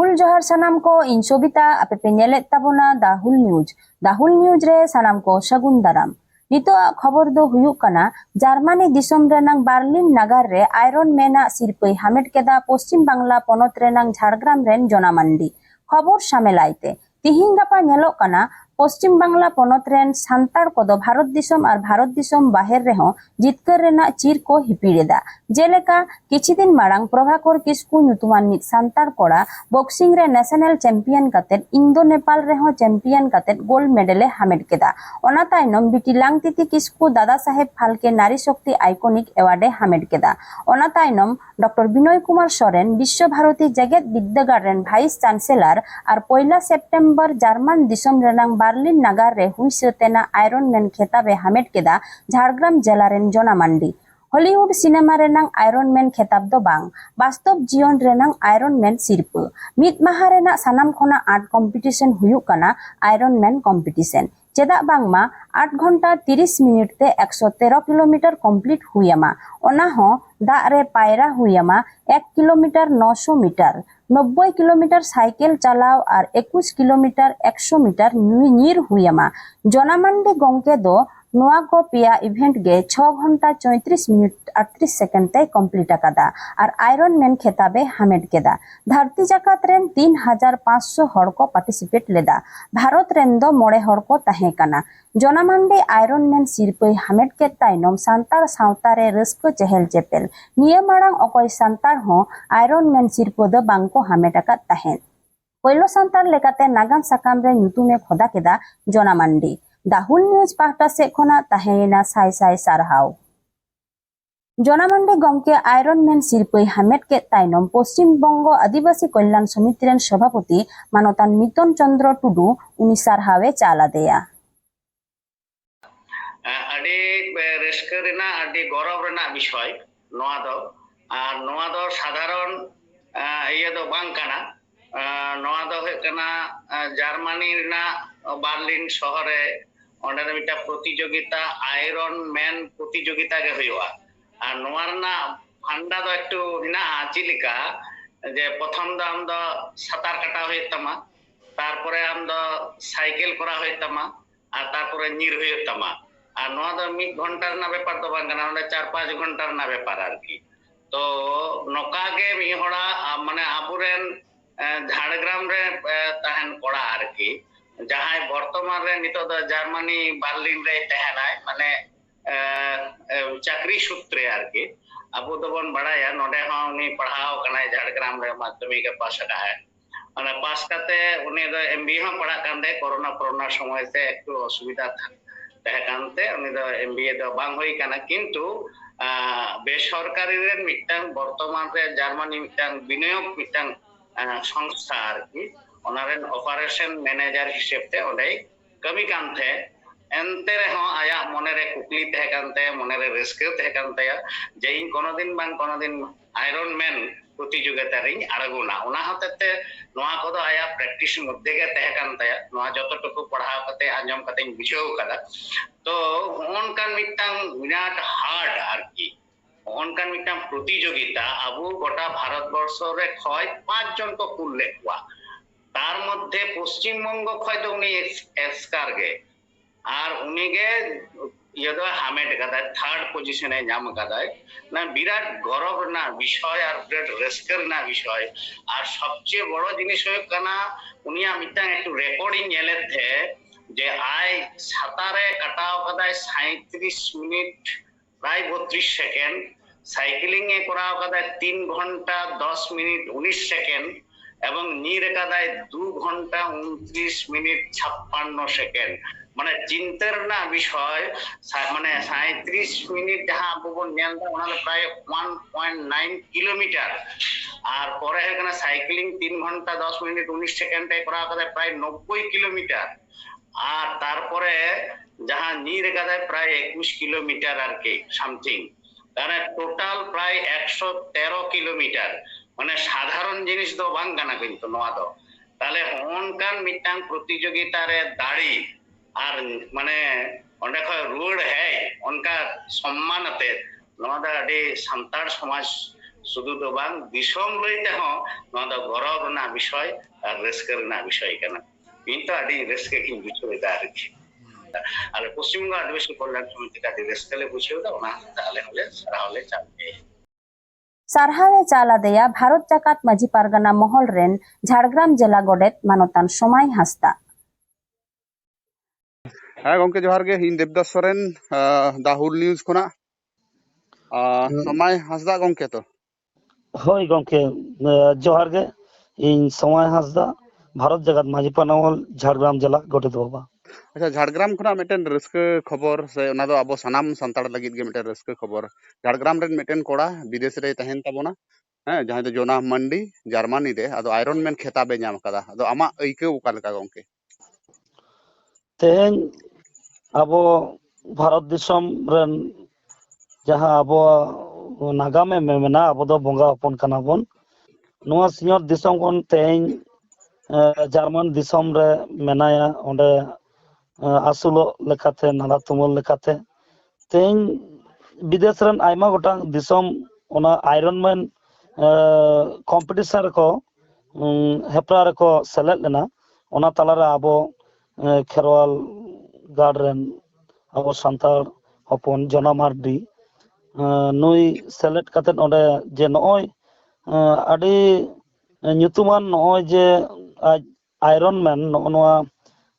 ᱦᱩᱞ ᱡᱚᱦᱟᱨ ᱥᱟᱱᱟᱢ ᱠᱚ ᱤᱧ ᱥᱚᱵᱤᱛᱟ ᱟᱯᱮ ᱯᱮ ᱧᱮᱞᱮᱫ ᱛᱟᱵᱚᱱᱟ ᱫᱟᱦᱩᱞ ᱱᱤᱭᱩᱡᱽ ᱫᱟᱦᱩᱞ ᱱᱤᱭᱩᱡᱽ ᱨᱮ ᱥᱟᱱᱟᱢ ᱠᱚ ᱥᱟᱹᱜᱩᱱ ᱫᱟᱨᱟᱢ ᱱᱤᱛᱚᱜ ᱠᱷᱚᱵᱚᱨ ᱫᱚ ᱦᱩᱭᱩᱜ ᱠᱟᱱᱟ ᱡᱟᱨᱢᱟᱱᱤ ᱫᱤᱥᱚᱢ ᱨᱮᱱᱟᱜ ᱵᱟᱨᱞᱤᱱ ᱱᱟᱜᱟᱨ ᱨᱮ ᱟᱭᱨᱚᱱ ᱢᱮᱱᱟᱜ ᱥᱤᱨᱯᱟᱹᱭ ᱦᱟᱢᱮᱴ ᱠᱮᱫᱟ ᱯᱚᱥᱪᱤᱢ ᱵᱟᱝᱞᱟ ᱯᱚᱱᱚᱛ ᱨᱮᱱᱟᱜ ᱡᱷᱟᱲᱜᱨᱟᱢ ᱨᱮᱱ ᱡᱚᱱᱟ ᱢᱟᱱᱰᱤ ᱠᱷᱚᱵᱚর ᱥᱟᱢᱮᱞᱟᱭᱛᱮ ᱛᱤᱦᱤᱧ ᱜᱟᱯᱟ ᱧᱮᱞᱚᱜ ᱠᱟᱱᱟ ᱯᱚᱥᱪᱤᱢ ᱵᱟᱝᱞᱟ ᱯᱚᱱᱚᱛ ᱨᱮᱱ ᱥᱟᱱᱛᱟᱲ ᱠᱚᱫᱚ ᱵᱷᱟᱨᱚᱛ ᱫᱤᱥᱚᱢ ᱟᱨ ᱵᱷᱟᱨᱚᱛ ᱫᱤᱥᱚᱢ ᱵᱟᱦᱮᱨ ᱨᱮᱦᱚᱸ ᱡᱤᱛᱠᱟᱹᱨ ᱨᱮᱱᱟᱜ ᱪᱤᱨ ᱠᱚ ᱦᱤᱯᱤᱲᱮᱫᱟ ᱡᱮᱞᱮᱠᱟ ᱠᱤᱪᱷᱩ ᱫᱤᱱ ᱢᱟᱲᱟᱝ ᱯᱨᱚᱵᱷᱟᱠᱚᱨ ᱠᱤᱥᱠᱩ ᱧᱩᱛᱩᱢᱟᱱ ᱢᱤᱫ ᱥᱟᱱᱛᱟᱲ ᱠᱚᱲᱟ ᱵᱚᱠᱥᱤᱝ ᱨᱮ ᱱᱮᱥᱱᱮᱞ ᱪᱮᱢᱯᱤᱭᱚᱱ ᱠᱟᱛᱮᱫ ᱤᱱᱫᱳ ᱱᱮᱯᱟᱞ ᱨᱮᱦᱚᱸ ᱪᱮᱢᱯᱤᱭᱚᱱ ᱠᱟᱛᱮᱫ ᱜᱳᱞᱰ ᱢᱮᱰᱮᱞᱮ ᱦᱟᱢᱮᱴ ᱠᱮᱫᱟ ᱚᱱᱟ ᱛᱟᱭᱱᱚᱢ ᱵᱤᱴᱤ ᱞᱟᱝᱛᱤᱛᱤ ᱠᱤᱥᱠᱩ ᱫᱟᱫᱟ ᱥᱟᱦᱮᱵ ᱯᱷᱟᱞᱠᱮ ᱱᱟᱨী শক্তি আইকনিক অ্যাওয়ার্ডে হামেট কেদা অনা তাইনম ডক্টর বিনয় কুমার সরেন বিশ্বভারতী জেগেদ বিদ্যাগার ভাইস চ্যান্সেলার আর পয়লা সেপ্টেম্বর জার্মান দিশম রেনাং ᱟᱨᱞᱤᱱ ᱱᱟᱜᱟᱨ ᱨᱮ ᱦᱩᱭ ᱥᱟᱹᱛ ᱮᱱᱟ ᱟᱭᱨᱚᱱᱢᱮᱱ ᱠᱷᱮᱛᱟᱵᱮ ᱦᱟᱢᱮᱴ ᱠᱮᱫᱟ ᱡᱷᱟᱲᱜᱨᱟᱢ ᱡᱮᱞᱟ ᱨᱮᱱ ᱡᱚᱱᱟ ᱢᱟᱱᱰᱤ ᱦᱚᱞᱤᱣᱩᱰ ᱥᱤᱱᱮᱢᱟ ᱨᱮᱱᱟᱝ ᱟᱭᱨᱚᱱᱢᱮᱱ ᱠᱷᱮᱛᱟᱵ ᱫᱚ ᱵᱟᱝ ᱵᱟᱥᱛᱚᱵ ᱡᱤᱭᱚᱱ ᱨᱮᱱᱟᱝ ᱟᱭᱨᱚᱱᱢᱮᱱ ᱥᱤᱨᱯᱟᱹ ᱢᱤᱫ ᱢᱟᱦᱟ ᱨᱮᱱᱟᱜ ᱥᱟᱱᱟᱢ ᱠᱷᱚᱱᱟᱜ ᱟᱨᱴ ᱠᱚᱢᱯᱤᱴᱤᱥᱚᱱ ᱦᱩᱭᱩᱜ ᱠᱟᱱᱟ ᱟᱭᱨᱚᱱᱢᱮᱱ ᱠᱚᱢᱯᱤᱴᱤᱥᱚᱱ ᱪᱮᱫᱟᱜ ᱵᱟᱝᱢᱟ ᱟᱴ ᱜᱷᱚᱱᱴᱟ ᱛᱤᱨᱤᱥ ᱢᱤᱱᱤᱴ ᱛᱮ ᱮᱠᱥᱚ ᱛᱮᱨᱚ ᱠᱤᱞᱳᱢᱤᱴᱟᱨ ᱠᱚᱢᱯᱞᱤᱴ ᱦᱩᱭᱟᱢᱟ ᱚᱱᱟ ᱦᱚᱸ ᱫᱟᱜ ᱨᱮ ᱯᱟᱭᱨᱟ ᱦᱩᱭᱟᱢᱟ এক কিলোমিটার নশো মিটার নব্বই কিলোমিটার সাইকেল চালাও আর একুশ কিলোমিটার একশো মিটার নির হুইয়ামা জনামান্ডি গংকে ᱫᱚ ᱱᱚᱣᱟ ᱠᱚ ᱯᱮᱭᱟ ᱤᱵᱷᱮᱱᱴ ᱜᱮ ᱪᱷᱚ ᱜᱷᱚᱱᱴᱟ ᱪᱚᱭᱛᱨᱤᱥ ᱢᱤᱱᱤᱴ ᱟᱴᱛᱨᱤᱥ ᱥᱮᱠᱮᱱᱰ ᱛᱮᱭ ᱠᱚᱢᱯᱞᱤᱴ ᱟᱠᱟᱫᱟ ᱟᱨ ᱟᱭᱨᱚᱱ ᱢᱮᱱ ᱠᱷᱮᱛᱟᱵᱮ ᱦᱟᱢᱮᱴ ᱠᱮᱫᱟ ᱫᱷᱟᱹᱨᱛᱤ ᱡᱟᱠᱟᱛ ᱨᱮᱱ ᱛᱤᱱ ᱦᱟᱡᱟᱨ ᱯᱟᱸᱪᱥᱚ ᱦᱚᱲ ᱠᱚ ᱯᱟᱨᱴᱤᱥᱤᱯᱮᱴ ᱞᱮᱫᱟ ᱵᱷᱟᱨᱚᱛ ᱨᱮᱱ ᱫᱚ ᱢᱚᱬᱮ ᱦᱚᱲ ᱠᱚ ᱛᱟᱦᱮᱸ ᱠᱟᱱᱟ ᱡᱚᱱᱟ ᱢᱟᱱᱰᱮ ᱟᱭᱨᱚᱱ ᱢᱮᱱ ᱥᱤᱨᱯᱟᱹᱭ ᱦᱟᱢᱮᱴ ᱠᱮᱫ ᱛᱟᱭᱱᱚᱢ ᱥᱟᱱᱛᱟᱲ ᱥᱟᱶᱛᱟ ᱨᱮ ᱨᱟᱹᱥᱠᱟᱹ ᱪᱮᱦᱮᱞ ᱪᱮᱯᱮᱞ ᱱᱤᱭᱟᱹ ᱢᱟᱲᱟᱝ ᱚᱠᱚᱭ ᱥᱟᱱᱛᱟᱲ ᱦᱚᱸ ᱟᱭᱨᱚᱱ ᱢᱮᱱ ᱥᱤᱨᱯᱟᱹ ᱫᱚ ᱵᱟᱝ ᱠᱚ ᱦᱟᱢᱮᱴ ᱟᱠᱟᱫ ᱛᱟᱦᱮᱸᱫ ᱯᱳᱭᱞᱳ ᱥᱟᱱᱛᱟᱲ ᱞᱮᱠᱟᱛᱮ ᱱᱟᱜᱟᱢ ᱥᱟᱠᱟᱢ ᱨᱮ ᱧᱩᱛᱩᱢᱮ ᱠᱷᱚᱫᱟ ᱠᱮᱫᱟ ᱡᱚᱱᱟ ᱢᱟᱱᱰᱤ ᱫᱟᱦᱩᱞ ᱱᱤᱭᱩᱡᱽ ᱯᱟᱦᱴᱟ ᱥᱮᱫ ᱠᱷᱚᱱᱟᱜ ᱛᱟᱦᱮᱸᱭᱮᱱᱟ ᱥᱟᱭ ᱥᱟᱭ ᱥᱟᱨᱦᱟᱣ ᱡᱚᱱᱟᱢᱟᱱᱰᱤ ᱜᱚᱢᱠᱮ ᱟᱭᱨᱚᱱ ᱢᱮᱱ ᱥᱤᱨᱯᱟᱹᱭ ᱦᱟᱢᱮᱴ ᱠᱮᱫ ᱛᱟᱭᱱᱚᱢ ᱯᱚᱥᱪᱤᱢ ᱵᱚᱝᱜᱚ ᱟᱹᱫᱤᱵᱟᱹᱥᱤ ᱠᱚᱞᱞᱟᱱ ᱥᱚᱢᱤᱛᱤ ᱨᱮᱱ ᱥᱚᱵᱷᱟᱯᱚᱛᱤ ᱢᱟᱱᱚᱛᱟᱱ ᱢᱤᱛᱚᱱ ᱪᱚᱱᱫᱨᱚ ᱴᱩᱰᱩ ᱩᱱᱤ ᱥᱟᱨᱦᱟᱣᱮ ᱪᱟᱞ ᱟᱫᱮᱭᱟ ᱟᱹᱰᱤ ᱨᱟᱹᱥᱠᱟᱹ ᱨᱮᱱᱟᱜ ᱟᱹᱰᱤ ᱜᱚᱨᱚᱵ ᱨᱮᱱᱟᱜ ᱵᱤᱥᱚᱭ ᱱᱚᱣᱟ ᱫᱚ ᱟᱨ ᱱᱚᱣᱟ ᱫᱚ ᱥᱟᱫᱷᱟᱨᱚᱱ ᱤᱭᱟᱹ ᱫᱚ ᱵᱟᱝ ᱠᱟᱱᱟ ᱱᱚᱣᱟ ᱫᱚ ᱦᱩᱭᱩᱜ ᱠᱟᱱᱟ ᱡᱟᱨᱢᱟᱱᱤ ᱨᱮᱱᱟᱜ ᱵᱟᱨᱞᱤᱱ ᱥᱚᱦᱚᱨ ᱨᱮ ᱚᱸᱰᱮ ᱢᱤᱫᱴᱟᱝ ᱯᱨᱚᱛᱤᱡᱳᱜᱤᱛᱟ ᱟᱭᱨᱚᱱ ম্যান প্রতিযোগিতা ᱜᱮ ᱦᱩᱭᱩᱜᱼᱟ আর ᱱᱚᱣᱟ ᱨᱮᱱᱟᱜ ফান্ডা ᱫᱚ একটু ᱦᱮᱱᱟᱜᱼᱟ ᱪᱮᱫ ᱞᱮᱠᱟ ᱡᱮ ᱯᱨᱚᱛᱷᱚᱢ ᱫᱚ ᱟᱢ ᱫᱚ ᱥᱟঁতার কাটা ᱦᱩᱭᱩᱜ ᱛᱟᱢᱟ তারপরে আম ᱫᱚ সাইকেল করা ᱦᱩᱭᱩᱜ ᱛᱟᱢᱟ আর তারপরে ᱧᱤᱨ ᱦᱩᱭᱩᱜ ᱛᱟᱢᱟ আর নওয়া ᱫᱚ ᱢᱤᱫ ᱜᱷᱚᱱᱴᱟ ᱨᱮᱱᱟᱜ ᱵᱮᱯᱟᱨ ᱫᱚ ᱵᱟᱝ ᱠᱟᱱᱟ ᱚᱸᱰᱮ ᱪᱟᱨ ᱯᱟᱸᱪ ᱜᱷᱚᱱᱴᱟ ᱨᱮᱱᱟᱜ ᱵᱮᱯᱟᱨ ᱟᱨᱠᱤ ᱛᱚ ᱱᱚᱝᱠᱟ ᱜᱮ ᱢᱤᱫ ᱦᱚᱲᱟᱜ ᱢᱟᱱᱮ ᱟᱵᱚᱨᱮᱱ ঝাড়গ্রাম ᱨᱮ ᱛᱟᱦᱮᱱ ᱠᱚᱲᱟ ᱟᱨᱠᱤ ᱡᱟᱦᱟᱸᱭ ᱵᱚᱨᱛᱚᱢᱟᱱ ᱨᱮ ᱱᱤᱛᱚᱜ ᱫᱚ ᱡᱟᱨᱢᱟᱱᱤ ᱵᱟᱨᱞᱤᱱ ᱨᱮᱭ ᱛᱟᱦᱮᱱᱟᱭ ᱢᱟᱱᱮ ᱪᱟᱹᱠᱨᱤ ᱥূᱛᱨᱮ ᱟᱨᱠᱤ ᱟᱵᱚ ᱫᱚᱵᱚᱱ ᱵᱟᱲᱟᱭᱟ ᱱᱚᱰᱮ ᱦᱚᱸ ᱩᱱᱤ ᱯᱟᱲᱦᱟᱣ ᱠᱟᱱᱟᱭ ᱡᱷᱟᱲᱜᱨᱟᱢ ᱨᱮ ᱢᱟᱫᱽᱫᱷᱚᱢᱤᱠ ᱮ ᱯᱟᱥ ᱟᱠᱟᱫᱟᱭ ᱚᱱᱟ ᱯᱟᱥ ᱠᱟᱛᱮ ᱩᱱᱤ ᱫᱚ ᱮᱢᱵᱤ ᱦᱚᱸ ᱯᱟᱲᱦᱟᱜ ᱠᱟᱱ ᱛᱟᱭ ᱠᱚᱨᱳᱱᱟ ᱯᱷᱚᱨᱳᱱᱟ ᱥᱚᱢᱚᱭ ᱛᱮ একটু অসুবিধা ᱛᱟᱦᱮᱸ ᱠᱟᱱᱛᱮ ᱩᱱᱤ ᱫᱚ এᱢᱵᱤএ ᱫᱚ ᱵᱟᱝ ᱦᱩᱭ ᱠᱟᱱᱟ ᱠᱤᱱᱛু বেসরকারি ᱨᱮᱱ ᱢᱤᱫᱴᱟᱝ ᱵᱚᱨᱛᱚᱢᱟᱱ ᱨᱮ ᱡᱟᱨᱢᱟᱱᱤ ᱢᱤᱫᱴᱟᱝ ᱵᱤᱱᱤয়োগ ᱢᱤᱫᱴᱟᱝ সংস্থᱟ ᱟᱨᱠᱤ ᱚᱱᱟᱨᱮᱱ ᱚᱯᱟᱨᱮᱥᱚᱱ ᱢᱮᱱᱮᱡᱟᱨ ᱦᱤᱥᱟᱹᱵ ᱛᱮ ᱚᱸᱰᱮᱭ ᱠᱟᱹᱢᱤ ᱠᱟᱱ ᱛᱟᱦᱮᱸ ᱮᱱᱛᱮ ᱨᱮᱦᱚᱸ ᱟᱭᱟᱜ ᱢᱚᱱᱮᱨᱮ ᱠᱩᱠᱞᱤ ᱛᱟᱦᱮᱸ ᱠᱟᱱ ᱛᱟᱭᱟ ᱢᱚᱱᱮᱨᱮ ᱨᱟᱹᱥᱠᱟᱹ ᱛᱟᱦᱮᱸ ᱠᱟᱱ ᱛᱟᱭᱟ ᱡᱮ ᱤᱧ ᱠᱳᱱᱳᱫᱤᱱ ᱵᱟᱝ ᱠᱳᱱᱳᱫᱤᱱ ᱟᱭᱨᱚᱱ ᱢᱮᱱ প্রতিযোগিতা রিং আড়গুনা ওনা হতেতে নোয়া কদো আয়া প্র্যাকটিস মধ্যে গে তেহ কান তায়া নোয়া যতটুকু পড়াও কাতে আঞ্জম কাতে বুঝেও কাদা তো অনকান মিটাং বিরাট হার্ড আর কি অনকান মিটাং প্রতিযোগিতা আবু গোটা ভারতবর্ষরে খয় পাঁচ জন কো কুল লেখুয়া তার মধ্যে পশ্চিমবঙ্গ হয়তো উনি এক্সকারগে আর উনিগে ইয়েদো হামেট কাদায় থার্ড পজিশনে জাম কাদায় না, বিরাট গরব না বিষয় আর বিরাট রেস্কের না বিষয়। আর সবচেয়ে বড় জিনিস হয়ে কানা, উনি মিটাং একটু রেকর্ডিং এলেন থে যে আই সাতারে কাটাও কাদায় সাঁত্রিশ মিনিট প্রায় বত্রিশ সেকেন্ড। সাইকেলিং এ করাও কাদায় তিন ঘণ্টা দশ মিনিট উনিশ সেকেন্ড। এবং নিরেকাদায় দু ঘণ্টা উনত্রিশ মিনিট ছাপ্পান্ন সেকেন্ড। মানে চিন্তার না বিষয় মানে সাঁত্রিশ মিনিট যাহা আবুবন নেনটা ওনার প্রায় ওয়ান পয়েন্ট নাইন কিলোমিটার আর পরে এখানে সাইক্লিং তিন ঘণ্টা দশ মিনিট উনিশ সেকেন্ডে করা কথা প্রায় নব্বই কিলোমিটার আর তারপরে যাহা নিরেকাদায় প্রায় একুশ কিলোমিটার আর কি সামথিং তারা টোটাল প্রায় একশো তেরো কিলোমিটার ᱚᱱᱮ ᱥᱟᱫᱷᱟᱨᱚᱱ ᱡᱤᱱᱤᱥ ᱫᱚ ᱵᱟᱝ ᱠᱟᱱᱟ ᱠᱤᱱᱛᱩ ᱱᱚᱣᱟ ᱫᱚ ᱛᱟᱦᱞᱮ ᱚᱱᱠᱟᱱ ᱢᱤᱫᱴᱟᱝ ᱯᱨᱚᱛᱤᱡᱳᱜᱤᱛᱟ ᱨᱮ ᱫᱟᱲᱮ ᱟᱨ ᱢᱟᱱᱮ ᱚᱸᱰᱮ ᱠᱷᱚᱡ ᱨᱩᱣᱟᱹᱲ ᱦᱮᱡ ᱚᱱᱠᱟ ᱥᱚᱢᱢᱟᱱ ᱟᱛᱮ ᱱᱚᱣᱟ ᱫᱚ ᱟᱹᱰᱤ ᱥᱟᱱᱛᱟᱲ ᱥᱚᱢᱟᱡᱽ শুধু তো বাং বিষম লইতে হ নদ গরব না বিষয় আর রেস্কের না বিষয় কেন কিন্তু আডি রেস্কে কি বিষয় দা আর কি আর পশ্চিমবঙ্গ আদিবাসী কল্যাণ সমিতি আডি রেস্কেলে বুঝিয়ে দাও না তাহলে হলে সারা হলে চালবে ᱥᱟᱨᱦᱟᱣᱮ ᱪᱟᱞ ᱟᱫᱮᱭᱟ ᱵᱷᱟᱨᱚᱛ ᱡᱟᱠᱟᱛ ᱢᱟᱹᱡᱷᱤ ᱯᱟᱨᱜᱟᱱᱟ ᱢᱚᱦᱚᱞ ᱨᱮᱱ ᱡᱷᱟᱲᱜᱨᱟᱢ ᱡᱮᱞᱟ ᱜᱚᱰᱮᱛ ᱢᱟᱱᱚᱛᱟᱱ ᱥᱚᱢᱟᱭ ᱦᱟᱸᱥᱫᱟ ᱦᱮᱸ ᱜᱚᱝᱠᱮ ᱡᱚᱦᱟᱨ ᱜᱮ ᱤᱧ ᱫᱮᱵᱫᱟᱥ ᱥᱚᱨᱮᱱ ᱫᱟᱦᱩᱞ ᱱᱤᱭᱩᱡ ᱠᱷᱚᱱᱟᱜ ᱥᱚᱢᱟᱭ ᱦᱟᱸᱥᱫᱟ ᱜᱚᱝᱠᱮ ᱛᱚ ᱦᱳᱭ ᱜᱚᱝᱠᱮ ᱡᱚᱦᱟᱨ ᱜᱮ ᱤᱧ ᱥᱚᱢᱟᱭ ᱦᱟᱸᱥᱫᱟ ᱵᱷᱟᱨᱚᱛ ᱡᱟᱠᱟᱛ ᱢᱟᱹᱡᱷᱤ ᱯᱟᱱᱟᱣᱟᱞ ᱡᱷᱟᱲᱜᱨᱟম ᱡᱮᱞᱟ ᱜᱚᱰᱮᱛ ᱵᱟᱵᱟ अच्छा झाड़ग्राम खुना मिटेन रसक खबर से अब सामान सानता लगे रसक खबर झाड़ग्राम मिटेन कड़ा विदेश रेन तबना हाँ जहाँ तो जोनाह मंडी जार्मानी रे अब आयरन मैन खेताबे नाम आम अका गे तेन अब भारत दिसम रेन जहाँ अब नागामे में अब बंगा हपन कना बन नुआ मेना दिसम ᱟᱥᱩᱞᱚᱜ ᱞᱮᱠᱟᱛᱮ ᱱᱟᱞᱦᱟ ᱛᱩᱢᱟᱹᱞ ᱞᱮᱠᱟᱛᱮ ᱛᱮᱦᱮᱧ ᱵᱤᱫᱮᱥ ᱨᱮᱱ ᱟᱭᱢᱟ ᱜᱚᱴᱟᱝ ᱫᱤᱥᱚᱢ ᱚᱱᱟ ᱟᱭᱨᱚᱱᱢᱮᱱ ᱠᱚᱢᱯᱤᱴᱤᱥᱚᱱ ᱨᱮᱠᱚ ᱦᱮᱯᱨᱟᱣ ᱨᱮᱠᱚ ᱥᱮᱞᱮᱫ ᱞᱮᱱᱟ ᱚᱱᱟ ᱛᱟᱞᱟᱨᱮ ᱟᱵᱚ ᱠᱷᱮᱨᱣᱟᱞ ᱜᱟᱲ ᱨᱮᱱ ᱟᱵᱚ ᱥᱟᱱᱛᱟᱲ ᱦᱚᱯᱚᱱ ᱡᱚᱱᱟ ᱢᱟᱨᱰᱤ ᱱᱩᱭ ᱥᱮᱞᱮᱫ ᱠᱟᱛᱮᱫ ᱚᱸᱰᱮ ᱡᱮ ᱱᱚᱜᱼᱚᱭ ᱟᱹᱰᱤ ᱧᱩᱛᱩᱢᱟᱱ ᱱᱚᱜᱼᱚᱭ ᱡᱮ ᱟᱡ ᱟᱭᱨᱚᱱ ᱢᱮᱱ ᱱᱚᱜᱼᱚ ᱱᱚᱣᱟ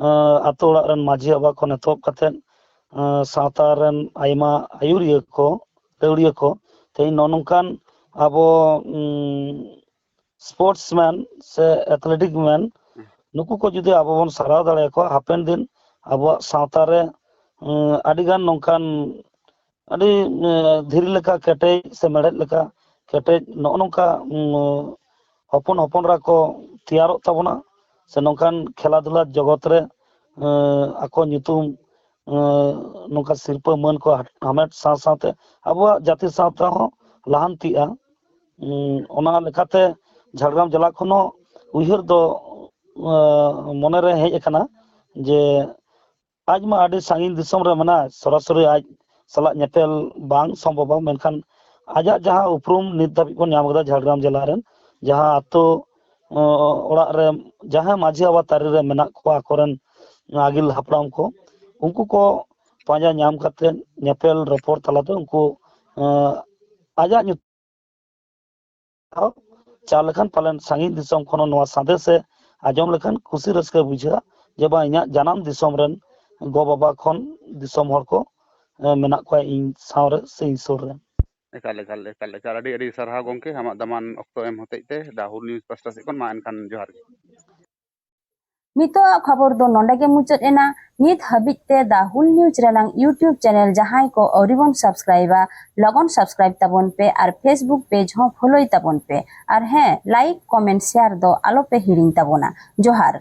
अतोड़ा माझी अबा को नेतोप कथन सातारन आयमा आयुर्य को रेडिय को ते नौनुकान अबो स्पोर्ट्समैन से एथलेटिक मैन नुकु को जुदे अबो वन सराद अलग को हापन दिन अबो सातारे अड़िगान नौनुकान अड़ि धीरल का कटे से मरेल का कटे नौनुका अपन अपन रा को तैयार तबोना ᱥᱮ ᱱᱚᱝᱠᱟᱱ ᱠᱷᱮᱞᱟᱫᱷᱩᱞᱟ ᱡᱚᱜᱚᱛ ᱨᱮ ᱟᱠᱚ ᱧᱩᱛᱩᱢ ᱱᱚᱝᱠᱟ ᱥᱤᱨᱯᱟᱹ ᱢᱟᱹᱱ ᱠᱚ ᱦᱟᱢᱮᱴ ᱥᱟᱶ ᱥᱟᱶᱛᱮ ᱟᱵᱚᱣᱟᱜ ᱡᱟᱹᱛᱤ ᱥᱟᱶᱛᱟ ᱦᱚᱸ ᱞᱟᱦᱟᱱᱛᱤᱜᱼᱟ ᱚᱱᱟ ᱞᱮᱠᱟᱛᱮ ᱡᱷᱟᱲᱜᱨᱟᱢ ᱡᱮᱞᱟ ᱠᱷᱚᱱ ᱦᱚᱸ ᱩᱭᱦᱟᱹᱨ ᱫᱚ ᱢᱚᱱᱮᱨᱮ ᱦᱮᱡ ᱟᱠᱟᱱᱟ ᱡᱮ ᱟᱡ ᱢᱟ ᱟᱹᱰᱤ ᱥᱟᱺᱜᱤᱧ ᱫᱤᱥᱚᱢ ᱨᱮ ᱢᱮᱱᱟᱭ ᱥᱚᱨᱟᱥᱚᱨᱤ ᱟᱡ ᱥᱟᱞᱟᱜ ᱧᱮᱯᱮᱞ ᱵᱟᱝ ᱥᱚᱢᱵᱷᱚᱵᱟ ᱢᱮᱱᱠᱷᱟᱱ ᱟᱡᱟᱜ ᱡᱟᱦᱟᱸ ᱩᱯᱨᱩᱢ ᱱᱤᱛ ᱫᱷᱟᱹᱵᱤᱡ ᱵᱚᱱ ᱧᱟᱢ ᱟᱠᱟᱫᱟ ᱡᱷᱟᱲᱜᱨᱟᱢ ᱡᱮᱞᱟ ᱨᱮᱱ ᱡᱟᱦᱟᱸ ᱟᱛᱳ ᱚᱲᱟᱜ ᱨᱮ ᱡᱟᱦᱟᱸ ᱢᱟᱹᱡᱷᱤ ᱵᱟᱵᱟ ᱛᱟᱨᱮ ᱨᱮ ᱢᱮᱱᱟᱜ ᱠᱚᱣᱟ ᱟᱠᱚᱨᱮᱱ ᱟᱹᱜᱤᱞ ᱦᱟᱯᱲᱟᱢ ᱠᱚ ᱩᱱᱠᱩ ᱠᱚ ᱯᱟᱸᱡᱟ ᱧᱟᱢ ᱠᱟᱛᱮᱫ ᱧᱮᱯᱮᱞ ᱨᱚᱯᱚᱲ ᱛᱟᱞᱟᱛᱮ ᱩᱱᱠᱩ ᱟᱡᱟᱜ ᱧᱩᱛᱩᱢ ᱪᱟᱣ ᱞᱮᱠᱷᱟᱱ ᱯᱟᱞᱮᱱ ᱥᱟᱺᱜᱤᱧ ᱫᱤᱥᱚᱢ ᱠᱷᱚᱱ ᱱᱚᱣᱟ ᱥᱟᱸᱫᱮᱥᱮ ᱟᱸᱡᱚᱢ ᱞᱮᱠᱷᱟᱱ ᱠᱩᱥᱤ ᱨᱟᱹᱥᱠᱟᱹ ᱵᱩᱡᱷᱟᱹᱜᱼᱟ ᱡᱮ ᱵᱟᱝ ᱤᱧᱟᱹᱜ ᱡᱟᱱᱟᱢ ᱫᱤᱥᱚᱢ ᱨᱮᱱ ᱜᱚ ᱵᱟᱵᱟ ᱠᱷᱚᱱ ᱫᱤᱥᱚᱢ ᱦᱚᱲ ᱠᱚ ᱢᱮᱱᱟᱜ ᱠᱚᱣᱟ ᱤᱧ ᱥᱟᱶᱨᱮ ᱥᱮ ᱤᱧ ᱥᱩᱨ ᱨᱮ ᱮᱠᱟᱞ ᱮᱠᱟᱞ ᱮᱠᱟᱞ ᱮᱠᱟᱞ ᱟᱹᱰᱤ ᱟᱹᱰᱤ ᱥᱟᱨᱦᱟᱣ ᱜᱚᱢᱠᱮ ᱟᱢᱟᱜ ᱫᱟᱢᱟᱱ ᱚᱠᱛᱚ ᱮᱢ ᱦᱚᱛᱮᱡ ᱛᱮ ᱫᱟᱦᱩᱞ ᱱᱤᱭᱩᱡ ᱯᱟᱥᱴᱟ ᱥᱮᱫ ᱠᱷᱚᱱ ᱢᱟ ᱮᱱᱠᱷᱟᱱ ᱡᱚᱦᱟᱨ ᱜᱮ ᱱᱤᱛᱚᱜ ᱠᱷᱚᱵᱚᱨ ᱫᱚ ᱱᱚᱸᱰᱮ ᱜᱮ ᱢᱩᱪᱟᱹᱫ ᱮᱱᱟ ᱱᱤᱛ ᱦᱟᱹᱵᱤᱡ ᱛᱮ ᱫᱟᱦᱩᱞ ᱱᱤᱭᱩᱡ ᱨᱮᱱᱟᱝ ᱤᱭᱩᱴᱤᱭᱩᱵ ᱪᱮᱱᱮᱞ ᱡᱟᱦᱟᱸᱭ ᱠᱚ ᱟᱹᱣᱨᱤ ᱵᱚᱱ ᱥᱟᱵᱥᱠᱨᱟᱭᱤᱵᱟ ᱞᱚᱜᱚᱱ ᱥᱟᱵᱥᱠᱨᱟᱭᱤᱵ ᱛᱟᱵᱚᱱ ᱯᱮ ᱟᱨ ᱯᱷᱮᱥᱵᱩᱠ ᱯᱮᱡ ᱦᱚᱸ ᱯᱷᱳᱞᱳᱭ ᱛᱟᱵᱚᱱ ᱯᱮ ᱟᱨ ᱦᱮᱸ ᱞᱟᱭᱤᱠ ᱠᱚᱢᱮᱱᱴ শেয়াᱨ ᱫᱚ ᱟᱞᱚᱯᱮ ᱦᱤᱲᱤᱧ ᱛᱟᱵᱚᱱᱟ ᱡᱚᱦᱟᱨ